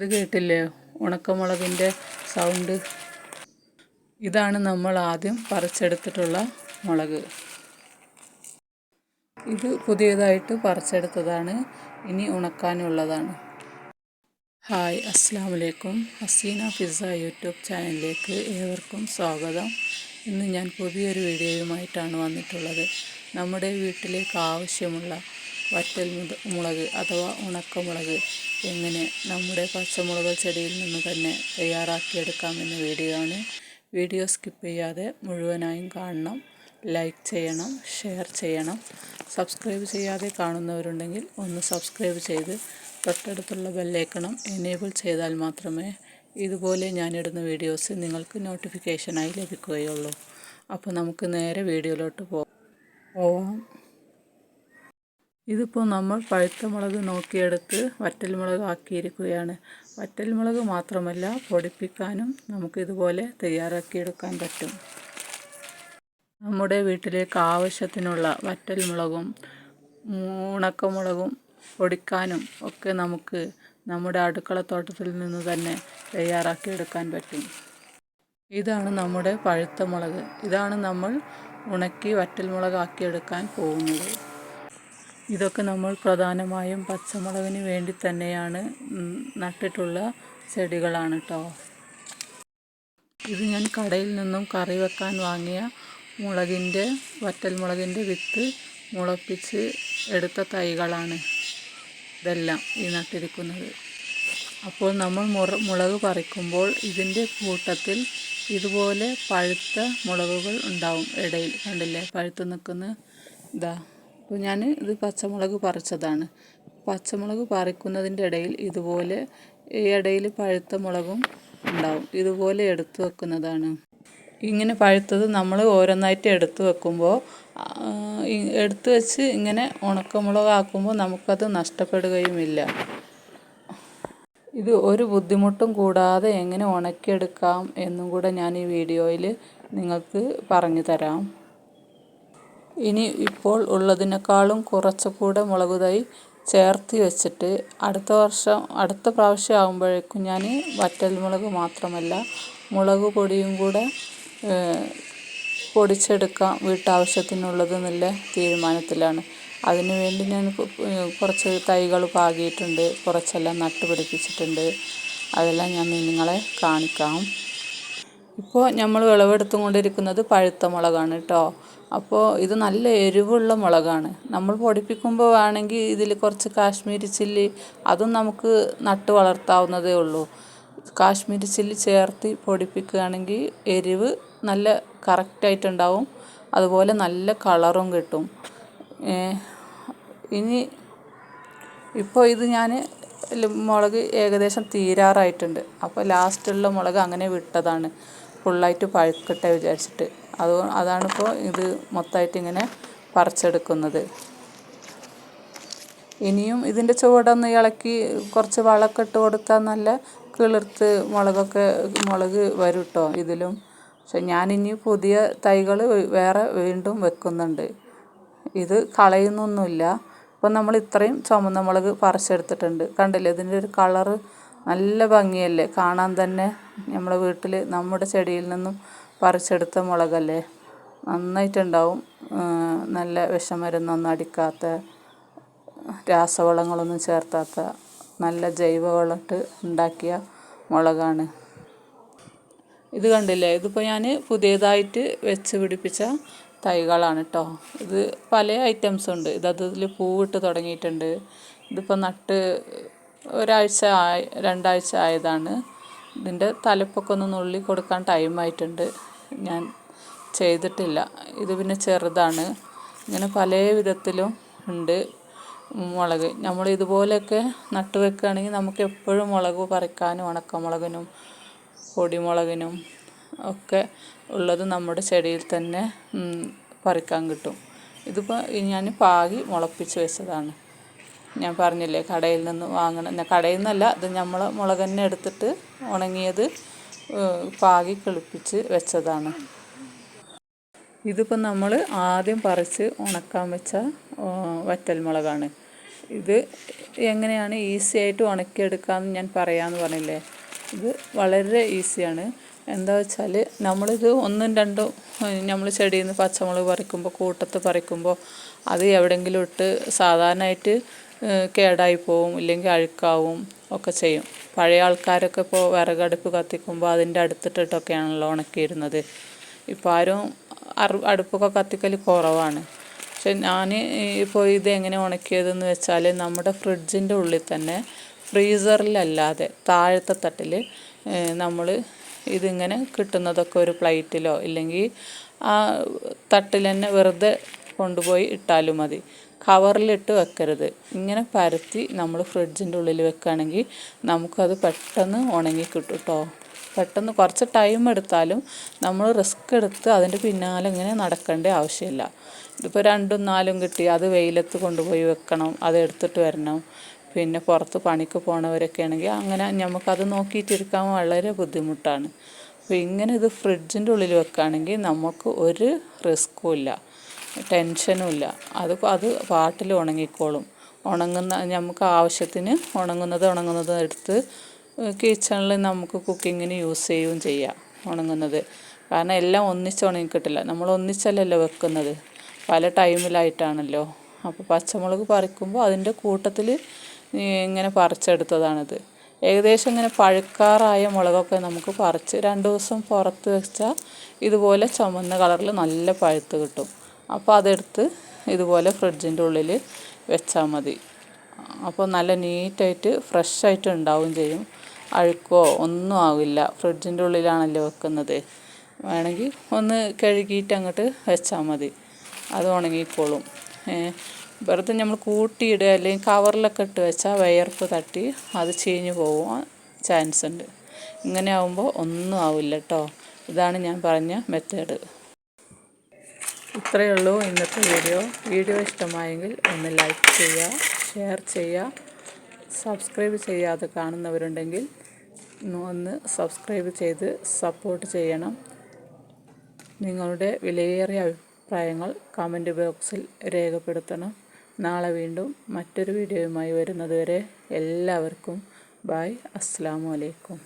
ഇത് കേട്ടില്ലേ? ഉണക്കമുളകിന്റെ സൗണ്ട്. ഇതാണ് നമ്മൾ ആദ്യം പറിച്ചെടുത്തിട്ടുള്ള മുളക്. ഇത് പുതിയതായിട്ട് പറിച്ചെടുത്തതാണ്. ഇനി ഉണക്കാനുള്ളതാണ്. ഹായ് അസ്സാം വലൈക്കും ഹസീന പിസ്സ യൂട്യൂബ് ചാനലിലേക്ക് ഏവർക്കും സ്വാഗതം. ഇന്ന് ഞാൻ പുതിയൊരു വീഡിയോയുമായിട്ടാണ് വന്നിട്ടുള്ളത്. നമ്മുടെ വീട്ടിലേക്ക് ആവശ്യമുള്ള വറ്റൽ മുളക് അഥവാ ഉണക്കമുളക് എങ്ങനെ നമ്മുടെ പച്ചമുളക് ചെടിയിൽ നിന്ന് തന്നെ തയ്യാറാക്കിയെടുക്കാമെന്ന വീഡിയോ ആണ് വീഡിയോ സ്കിപ്പ് ചെയ്യാതെ മുഴുവനായും കാണണം. ലൈക്ക് ചെയ്യണം ഷെയർ ചെയ്യണം. സബ്സ്ക്രൈബ് ചെയ്യാതെ കാണുന്നവരുണ്ടെങ്കിൽ ഒന്ന് സബ്സ്ക്രൈബ് ചെയ്ത് തൊട്ടടുത്തുള്ള ബെല്ലേക്കണം എനേബിൾ ചെയ്താൽ മാത്രമേ ഇതുപോലെ ഞാനിടുന്ന വീഡിയോസ് നിങ്ങൾക്ക് നോട്ടിഫിക്കേഷനായി ലഭിക്കുകയുള്ളൂ. അപ്പോൾ നമുക്ക് നേരെ വീഡിയോയിലോട്ട് പോവാം ഇതിപ്പോൾ നമ്മൾ പഴുത്ത മുളക് നോക്കിയെടുത്ത് വറ്റൽ മുളക് ആക്കിയിരിക്കുകയാണ് വറ്റൽ മുളക് മാത്രമല്ല പൊടിപ്പിക്കാനും നമുക്കിതുപോലെ തയ്യാറാക്കിയെടുക്കാൻ പറ്റും. നമ്മുടെ വീട്ടിലേക്ക് ആവശ്യത്തിനുള്ള വറ്റൽ മുളകും ഉണക്കമുളകും പൊടിക്കാനും ഒക്കെ നമുക്ക് നമ്മുടെ അടുക്കളത്തോട്ടത്തിൽ നിന്ന് തന്നെ തയ്യാറാക്കിയെടുക്കാൻ പറ്റും. ഇതാണ് നമ്മുടെ പഴുത്ത മുളക്. ഇതാണ് നമ്മൾ ഉണക്കി വറ്റൽ മുളകാക്കിയെടുക്കാൻ പോകുന്നത്. ഇതൊക്കെ നമ്മൾ പ്രധാനമായും പച്ചമുളകിന് വേണ്ടി തന്നെയാണ് നട്ടിട്ടുള്ള ചെടികളാണ് കേട്ടോ ഇത് ഞാൻ കടയിൽ നിന്നും കറി വെക്കാൻ വാങ്ങിയ മുളകിന്റെ വറ്റൽ മുളകിന്റെ വിത്ത് മുളപ്പിച്ച് എടുത്ത തൈകളാണ് ഇതെല്ലാം ഈ നട്ടിരിക്കുന്നത്. അപ്പോൾ നമ്മൾ മുറ മുളക് പറിക്കുമ്പോൾ ഇതിന്റെ കൂട്ടത്തിൽ ഇതുപോലെ പഴുത്ത മുളകുകൾ ഉണ്ടാവും ഇടയിൽ. കണ്ടില്ലേ? പഴുത്ത് നിൽക്കുന്ന ഇതാ. അപ്പോൾ ഞാൻ ഇത് പച്ചമുളക് പറിച്ചതാണ്. പച്ചമുളക് പറിക്കുന്നതിന്റെ ഇടയിൽ ഇതുപോലെ ഇടയിൽ പഴുത്ത മുളകും ഉണ്ടാവും. ഇതുപോലെ എടുത്തു വെക്കുന്നതാണ്. ഇങ്ങനെ പഴുത്തത് നമ്മൾ ഓരോന്നായിട്ട് എടുത്തു വെക്കുമ്പോൾ എടുത്തു വെച്ച് ഇങ്ങനെ ഉണക്കമുളകാക്കുമ്പോൾ നമുക്കത് നഷ്ടപ്പെടുകയുമില്ല. ഇത് ഒരു ബുദ്ധിമുട്ടും കൂടാതെ എങ്ങനെ ഉണക്കിയെടുക്കാം എന്നും കൂടെ ഞാൻ ഈ വീഡിയോയിൽ നിങ്ങൾക്ക് പറഞ്ഞു തരാം. ഇനി ഇപ്പോൾ ഉള്ളതിനേക്കാളും കുറച്ചുകൂടെ മുളക് തൈ ചേർത്ത് വെച്ചിട്ട് അടുത്ത വർഷം അടുത്ത പ്രാവശ്യം ആകുമ്പോഴേക്കും ഞാൻ വറ്റൽ മുളക് മാത്രമല്ല മുളക് പൊടിയും കൂടെ പൊടിച്ചെടുക്കാം വീട്ടാവശ്യത്തിനുള്ളത് എന്നുള്ള തീരുമാനത്തിലാണ്. അതിനു വേണ്ടി ഞാൻ കുറച്ച് തൈകൾ പാകിയിട്ടുണ്ട് കുറച്ചെല്ലാം നട്ടുപിടിപ്പിച്ചിട്ടുണ്ട്. അതെല്ലാം ഞാൻ നിങ്ങളെ കാണിക്കാം. ഇപ്പോൾ നമ്മൾ വിളവെടുത്തും കൊണ്ടിരിക്കുന്നത് പഴുത്ത മുളകാണ് കേട്ടോ അപ്പോൾ ഇത് നല്ല എരിവുള്ള മുളകാണ്. നമ്മൾ പൊടിപ്പിക്കുമ്പോൾ വേണമെങ്കിൽ ഇതിൽ കുറച്ച് കാശ്മീരി ചില്ലി അതും നമുക്ക് നട്ട് വളർത്താവുന്നതേ ഉള്ളൂ. കാശ്മീരി ചില്ലി ചേർത്ത് പൊടിപ്പിക്കുകയാണെങ്കിൽ എരിവ് നല്ല കറക്റ്റായിട്ടുണ്ടാവും അതുപോലെ നല്ല കളറും കിട്ടും. ഇനി ഇപ്പോൾ ഇത് ഞാൻ മുളക് ഏകദേശം തീരാറായിട്ടുണ്ട്. അപ്പോൾ ലാസ്റ്റുള്ള മുളക് അങ്ങനെ വിട്ടതാണ്. ഫുള്ളായിട്ട് പഴുക്കട്ടെ വിചാരിച്ചിട്ട്. അത് അതാണിപ്പോൾ ഇത് മൊത്തമായിട്ട് ഇങ്ങനെ പറിച്ചെടുക്കുന്നത്. ഇനിയും ഇതിന്റെ ചുവടൊന്ന് ഇളക്കി കുറച്ച് വളമൊക്കെ ഇട്ട് കൊടുത്താൽ നല്ല കിളിർത്ത് മുളകൊക്കെ മുളക് വരും കേട്ടോ ഇതിലും. പക്ഷെ ഞാനിനി പുതിയ തൈകൾ വേറെ വീണ്ടും വെക്കുന്നുണ്ട്. ഇത് കളയുന്നൊന്നുമില്ല. ഇപ്പം നമ്മൾ ഇത്രയും ചുമന്ന മുളക് പറിച്ചെടുത്തിട്ടുണ്ട്. കണ്ടില്ലേ? ഇതിന്റെ ഒരു കളറ് നല്ല ഭംഗിയല്ലേ? കാണാൻ തന്നെ നമ്മുടെ വീട്ടിൽ നമ്മുടെ ചെടിയിൽ നിന്നും പറിച്ചെടുത്ത മുളകല്ലേ? നന്നായിട്ടുണ്ടാവും. നല്ല വിഷമരുന്നൊന്നും അടിക്കാത്ത രാസവളങ്ങളൊന്നും ചേർത്താത്ത നല്ല ജൈവവളമിട്ട് ഉണ്ടാക്കിയ മുളകാണ്. ഇത് കണ്ടില്ലേ? ഇതിപ്പോൾ ഞാൻ പുതിയതായിട്ട് വെച്ച് പിടിപ്പിച്ച തൈകളാണ് കേട്ടോ ഇത് പല ഐറ്റംസ് ഉണ്ട്. ഇതതിൽ പൂവിട്ട് തുടങ്ങിയിട്ടുണ്ട്. ഇതിപ്പോൾ നട്ട് ഒരാഴ്ച ആയി രണ്ടാഴ്ച ആയതാണ്. ഇതിന്റെ തലപ്പൊക്കെ ഒന്ന് നുള്ളി കൊടുക്കാൻ ടൈമായിട്ടുണ്ട് ഞാൻ ചെയ്തിട്ടില്ല. ഇത് പിന്നെ ചെറുതാണ്. ഇങ്ങനെ പല വിധത്തിലും ഉണ്ട് മുളക്. നമ്മൾ ഇതുപോലെയൊക്കെ നട്ടു വെക്കുകയാണെങ്കിൽ നമുക്ക് എപ്പോഴും മുളക് പറിക്കാനും ഉണക്കമുളകിനും പൊടിമുളകിനും ഒക്കെ ഉള്ളത് നമ്മുടെ ചെടിയിൽ തന്നെ പറിക്കാൻ കിട്ടും. ഇതിപ്പോൾ ഞാൻ പാകി മുളപ്പിച്ച് വെച്ചതാണ്. ഞാൻ പറഞ്ഞില്ലേ കടയിൽ നിന്ന് വാങ്ങണം കടയിൽ നിന്നല്ല ഇത് നമ്മൾ മുളക് തന്നെ എടുത്തിട്ട് ഉണങ്ങിയത് പാകി കിളിപ്പിച്ച് വെച്ചതാണ്. ഇതിപ്പോൾ നമ്മൾ ആദ്യം പറിച്ച് ഉണക്കാൻ വെച്ച വറ്റൽ മുളകാണ്. ഇത് എങ്ങനെയാണ് ഈസി ആയിട്ട് ഉണക്കിയെടുക്കാമെന്ന് ഞാൻ പറയാമെന്ന് പറഞ്ഞില്ലേ? ഇത് വളരെ ഈസിയാണ്. എന്താ വെച്ചാൽ നമ്മളിത് ഒന്നും രണ്ടും നമ്മൾ ചെടിയിൽ നിന്ന് പച്ചമുളക് പറിക്കുമ്പോൾ കൂട്ടത്ത് പറിക്കുമ്പോൾ അത് എവിടെയെങ്കിലും ഇട്ട് സാധാരണയായിട്ട് കേടായി പോവും ഇല്ലെങ്കിൽ അഴുക്കാവും ഒക്കെ ചെയ്യും. പഴയ ആൾക്കാരൊക്കെ ഇപ്പോൾ വിറകടുപ്പ് കത്തിക്കുമ്പോൾ അതിന്റെ അടുത്തിട്ടിട്ടൊക്കെയാണല്ലോ ഉണക്കിയിരുന്നത്. ഇപ്പോൾ ആരും അടുപ്പൊക്കെ കത്തിക്കൽ കുറവാണ്. പക്ഷെ ഞാൻ ഇപ്പോൾ ഇത് എങ്ങനെ ഉണക്കിയതെന്ന് വെച്ചാൽ നമ്മുടെ ഫ്രിഡ്ജിന്റെ ഉള്ളിൽ തന്നെ ഫ്രീസറിലല്ലാതെ താഴത്തെ തട്ടിൽ നമ്മൾ ഇതിങ്ങനെ കിട്ടുന്നതൊക്കെ ഒരു പ്ലേറ്റിലോ ഇല്ലെങ്കിൽ ആ തട്ടിൽ തന്നെ വെറുതെ കൊണ്ടുപോയി ഇട്ടാലും മതി. കവറിലിട്ട് വെക്കരുത്. ഇങ്ങനെ പരത്തി നമ്മൾ ഫ്രിഡ്ജിന്റെ ഉള്ളിൽ വെക്കുകയാണെങ്കിൽ നമുക്കത് പെട്ടെന്ന് ഉണങ്ങി കിട്ടും കേട്ടോ പെട്ടെന്ന് കുറച്ച് ടൈം എടുത്താലും നമ്മൾ റിസ്ക് എടുത്ത് അതിന്റെ പിന്നാലെ ഇങ്ങനെ നടക്കേണ്ട ആവശ്യമില്ല. ഇതിപ്പോൾ രണ്ടും നാലും കിട്ടി അത് വെയിലത്ത് കൊണ്ടുപോയി വെക്കണം അത് എടുത്തിട്ട് വരണം. പിന്നെ പുറത്ത് പണിക്ക് പോണവരൊക്കെ ആണെങ്കിൽ അങ്ങനെ നമുക്കത് നോക്കിയിട്ടിരിക്കാൻ വളരെ ബുദ്ധിമുട്ടാണ്. അപ്പോൾ ഇങ്ങനെ ഇത് ഫ്രിഡ്ജിന്റെ ഉള്ളിൽ വെക്കുകയാണെങ്കിൽ നമുക്ക് ഒരു റിസ്ക്കും ഇല്ല. ടെൻഷനും ഇല്ല അത് അത് പാട്ടിൽ ഉണങ്ങിക്കോളും. ഉണങ്ങുന്ന നമുക്ക് ആവശ്യത്തിന് ഉണങ്ങുന്നത് ഉണങ്ങുന്നത് എടുത്ത് കിച്ചണിൽ നമുക്ക് കുക്കിങ്ങിന് യൂസ് ചെയ്യുകയും ചെയ്യാം ഉണങ്ങുന്നത്. കാരണം എല്ലാം ഒന്നിച്ച് ഉണങ്ങിക്കിട്ടില്ല. നമ്മൾ ഒന്നിച്ചല്ലല്ലോ വെക്കുന്നത്. പല ടൈമിലായിട്ടാണല്ലോ. അപ്പോൾ പച്ചമുളക് പറിക്കുമ്പോൾ അതിന്റെ കൂട്ടത്തിൽ ഇങ്ങനെ പറിച്ചെടുത്തതാണിത്. ഏകദേശം ഇങ്ങനെ പഴുക്കാറായ മുളകൊക്കെ നമുക്ക് പറിച്ച് രണ്ട് ദിവസം പുറത്ത് വെച്ചാൽ ഇതുപോലെ ചുമന്ന കളറിൽ നല്ല പഴുത്ത് കിട്ടും. അപ്പോൾ അതെടുത്ത് ഇതുപോലെ ഫ്രിഡ്ജിന്റെ ഉള്ളിൽ വെച്ചാൽ മതി. അപ്പോൾ നല്ല നീറ്റായിട്ട് ഫ്രഷായിട്ട് ഉണ്ടാവുകയും ചെയ്യും. അഴുക്കോ ഒന്നും ആവില്ല. ഫ്രിഡ്ജിന്റെ ഉള്ളിലാണല്ലോ വെക്കുന്നത്. വേണമെങ്കിൽ ഒന്ന് കഴുകിയിട്ട് അങ്ങോട്ട് വെച്ചാൽ മതി. അത് ഉണങ്ങിക്കോളും. വെറുതെ നമ്മൾ കൂട്ടിയിടുക അല്ലെങ്കിൽ കവറിലൊക്കെ ഇട്ട് വെച്ചാൽ വയർപ്പ് തട്ടി അത് ചീഞ്ഞു പോകാൻ ചാൻസ് ഉണ്ട് ഇങ്ങനെ ആവുമ്പോൾ ഒന്നും ആവില്ല കേട്ടോ. ഇതാണ് ഞാൻ പറഞ്ഞ മെത്തേഡ് ഇത്രയേ ഉള്ളൂ ഇന്നത്തെ വീഡിയോ. വീഡിയോ ഇഷ്ടമായെങ്കിൽ ഒന്ന് ലൈക്ക് ചെയ്യുക ഷെയർ ചെയ്യുക സബ്സ്ക്രൈബ് ചെയ്യാതെ കാണുന്നവരുണ്ടെങ്കിൽ ഒന്ന് സബ്സ്ക്രൈബ് ചെയ്ത് സപ്പോർട്ട് ചെയ്യണം. നിങ്ങളുടെ വിലയേറിയ അഭിപ്രായങ്ങൾ കമന്റ് ബോക്സിൽ രേഖപ്പെടുത്തണം. നാളെ വീണ്ടും മറ്റൊരു വീഡിയോയുമായി വരുന്നതുവരെ എല്ലാവർക്കും ബായ് അസ്സാം വലൈക്കും